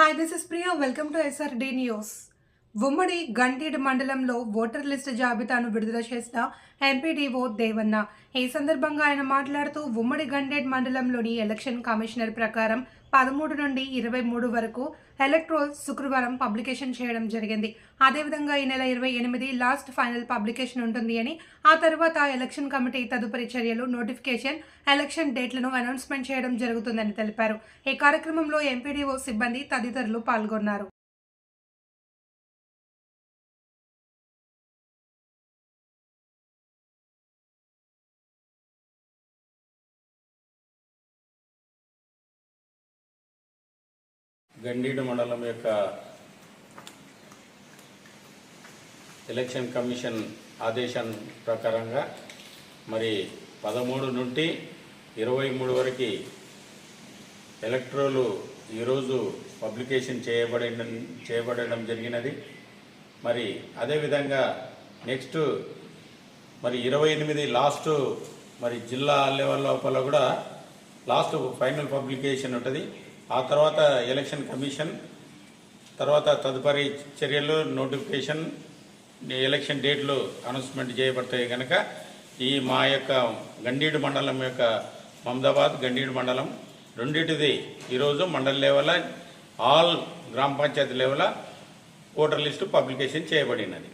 Hi, this is Priya. Welcome to SRD News. ఉమ్మడి గంటేడు మండలంలో voter list జాబితాను విడుదల చేసిన ఎంపీడీఓ దేవన్న. ఈ సందర్భంగా ఆయన మాట్లాడుతూ ఉమ్మడి గండేడ్ మండలంలోని ఎలక్షన్ కమిషనర్ ప్రకారం పదమూడు నుండి ఇరవై మూడు వరకు ఎలక్ట్రోల్ శుక్రవారం పబ్లికేషన్ చేయడం జరిగింది. అదేవిధంగా ఈ నెల ఇరవై ఎనిమిది లాస్ట్ ఫైనల్ పబ్లికేషన్ ఉంటుంది అని ఆ తర్వాత ఎలక్షన్ కమిటీ తదుపరి చర్యలు నోటిఫికేషన్ ఎలక్షన్ డేట్లను అనౌన్స్మెంట్ చేయడం జరుగుతుందని తెలిపారు. ఈ కార్యక్రమంలో ఎంపీడీఓ సిబ్బంది తదితరులు పాల్గొన్నారు. గండీడు మండలం యొక్క ఎలక్షన్ కమిషన్ ఆదేశం ప్రకారంగా మరి పదమూడు నుండి ఇరవై మూడు వరకు ఎలక్ట్రోలు ఈరోజు పబ్లికేషన్ చేయబడిన చేయబడడం జరిగినది. మరి అదేవిధంగా నెక్స్ట్ మరి ఇరవై ఎనిమిది లాస్ట్ మరి జిల్లా లెవెల్ లోపల కూడా లాస్ట్ ఫైనల్ పబ్లికేషన్ ఉంటుంది. ఆ తర్వాత ఎలక్షన్ కమిషన్ తర్వాత తదుపరి చర్యలు నోటిఫికేషన్ ఎలక్షన్ డేట్లు అనౌన్స్మెంట్ చేయబడతాయి కనుక ఈ మా యొక్క గండీడు మండలం యొక్క మమదాబాద్ గండీడు మండలం రెండింటిది ఈరోజు మండల లెవెల్ ఆల్ గ్రామ panchayat level voter list publication చేయబడినది.